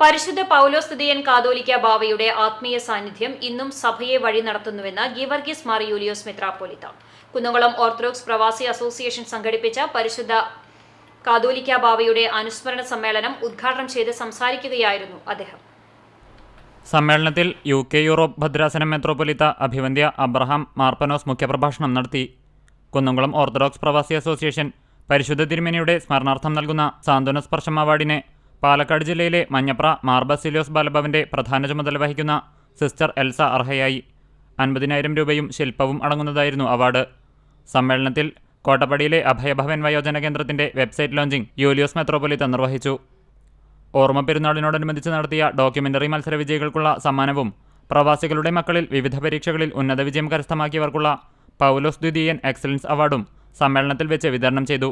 പരിശുദ്ധ പൗലോസ്തുതിയൻ കാതോലിക്ക ബാവയുടെ ആത്മീയ സാന്നിധ്യം ഇന്നും സഭയെ വഴി നടത്തുന്നുവെന്ന് ഗീവർഗീസ് മാർ യൂലിയോസ് മെത്രാപ്പോലിത്ത. കുന്നംകുളം ഓർത്തഡോക്സ് പ്രവാസി അസോസിയേഷൻ സംഘടിപ്പിച്ച പരിശുദ്ധ കാതോലിക്ക ബാവയുടെ അനുസ്മരണ സമ്മേളനം ഉദ്ഘാടനം ചെയ്ത് സംസാരിക്കുകയായിരുന്നു അദ്ദേഹം. സമ്മേളനത്തിൽ യു കെ യൂറോപ്പ് ഭദ്രാസന മെത്രോപൊലിത്ത അഭിവന്ധ്യ അബ്രഹാം മാർപ്പനോസ് മുഖ്യപ്രഭാഷണം നടത്തി. കുന്നംകുളം ഓർത്തഡോക്സ് പ്രവാസി അസോസിയേഷൻ പരിശുദ്ധ തിരുമേനിയുടെ സ്മരണാർത്ഥം നൽകുന്ന സാന്ത്വന സ്പർശം അവാർഡിനെ പാലക്കാട് ജില്ലയിലെ മഞ്ഞപ്ര മാർബസിലിയോസ് ബാലഭവന്റെ പ്രധാന ചുമതല വഹിക്കുന്ന സിസ്റ്റർ എൽസ അർഹയായി. അൻപതിനായിരം രൂപയും ശില്പവും അടങ്ങുന്നതായിരുന്നു അവാർഡ്. സമ്മേളനത്തിൽ കോട്ടപ്പടിയിലെ അഭയഭവൻ വയോജന കേന്ദ്രത്തിന്റെ വെബ്സൈറ്റ് ലോഞ്ചിംഗ് യൂലിയോസ് മെത്രോപൊലിത്ത നിർവഹിച്ചു. ഓർമ്മ പെരുന്നാളിനോടനുബന്ധിച്ച് നടത്തിയ ഡോക്യുമെന്ററി മത്സര വിജയികൾക്കുള്ള സമ്മാനവും പ്രവാസികളുടെ മക്കളിൽ വിവിധ പരീക്ഷകളിൽ ഉന്നത വിജയം കരസ്ഥമാക്കിയവർക്കുള്ള പൗലോസ് ദ്വിതീയൻ എക്സലൻസ് അവാർഡും സമ്മേളനത്തിൽ വെച്ച് വിതരണം ചെയ്തു.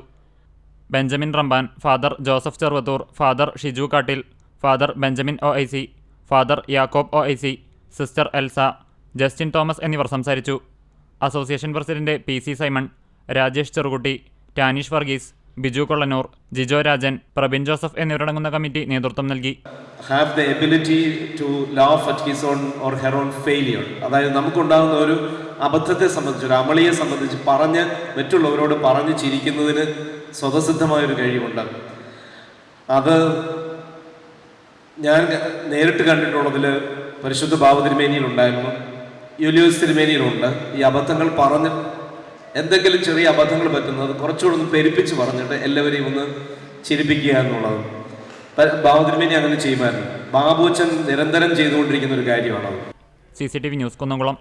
Benjamin Ramban father Joseph Cheruvathoor father Shiju Kattil father Benjamin O I C father Yakob O I C sister Elsa Justin Thomas എന്നിവർ സംസാരിച്ചു. Association president P C Simon Rajesh Cherukutty Tanish Varghese Biju Kollanur Jijo Rajan Prabin Joseph എന്നിവരടങ്ങുന്ന committee നേതൃത്വം നൽകി. Have the ability to laugh at his own or her own failure അതായത് നമുക്കുണ്ടാകുന്ന ഒരു അബദ്ധത്തെ സംബന്ധിച്ച് ഒരു അമളിയെ സംബന്ധിച്ച് പറഞ്ഞ് മറ്റുള്ളവരോട് പറഞ്ഞ് ചിരിക്കുന്നതിന് സ്വതസിദ്ധമായൊരു കഴിവുണ്ട്. അത് ഞാൻ നേരിട്ട് കണ്ടിട്ടുള്ളതിൽ പരിശുദ്ധ ബാബ തിരുമേനിയിലുണ്ടായിരുന്നു യുലിയോസ് തിരുമേനിയിലുണ്ട്. ഈ അബദ്ധങ്ങൾ പറഞ്ഞ് എന്തെങ്കിലും ചെറിയ അബദ്ധങ്ങൾ പറ്റുന്നത് കുറച്ചുകൂടെ ഒന്ന് പെരുപ്പിച്ച് പറഞ്ഞിട്ട് എല്ലാവരെയും ഒന്ന് ചിരിപ്പിക്കുക എന്നുള്ളത്. ഭാവ തിരുമേനി അങ്ങനെ ചെയ്യുമായിരുന്നു. ബാബുച്ചൻ നിരന്തരം ചെയ്തുകൊണ്ടിരിക്കുന്ന ഒരു കാര്യമാണത്. C C T V news Kunnamkulam.